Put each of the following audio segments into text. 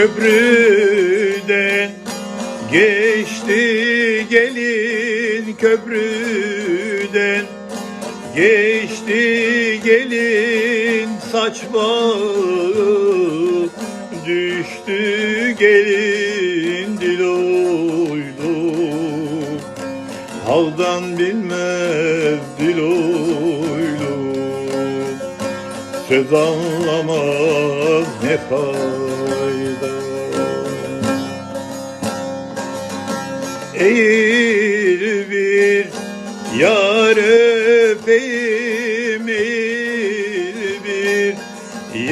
Köprüden geçti gelin köprüden. Geçti gelin saç bağı Düştü gelin dil oydu. Haldan bilmez dil oydu. Söz anlamaz ne fayda Eğil bir yar öpeyim bir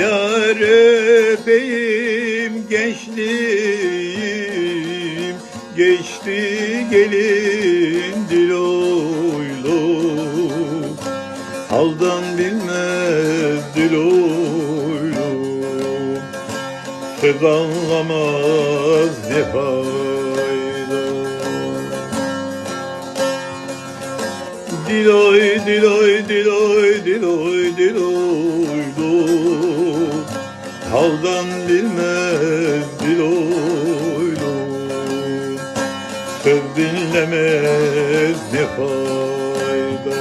yar öpeyim Gençliğim. Geçti gelin dil oylu Haldan bilmez dil oylu Söz anlamaz ne Diloy diloy diloy diloy diloy do Haldan bilmez diloy do Söz dinlemez ne fayda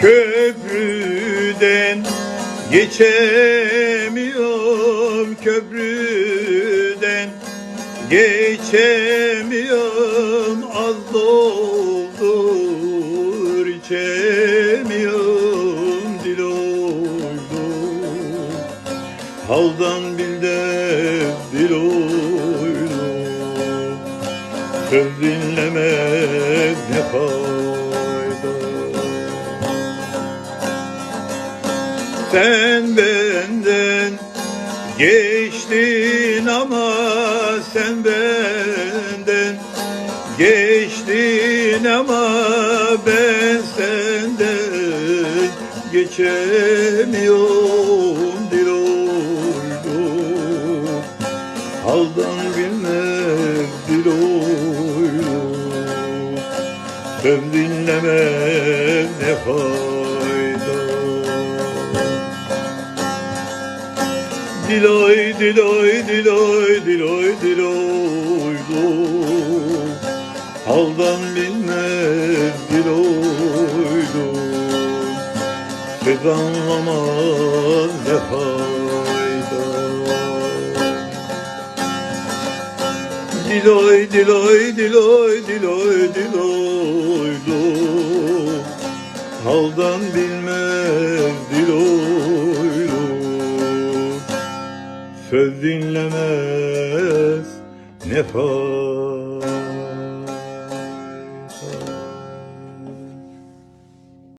Köprüden geçemiyorum köprüden geçemiyorum. Az doldur içemiyorum. Dil oydu haldan bilden dil oydu söz dinlemez ne fayda Sen benden geçtin ama sen benden geçtin ama ben senden geçemiyorum dil oydu Haldan bilmez dil oydu Söz dinlemez ne fayda Diloy diloy diloy diloy diloy do Haldan bilmez diloy do Söz anlamaz ne fayda? Diloy diloy diloy diloy diloy do Haldan bilmez Söz dinlemez ne fayda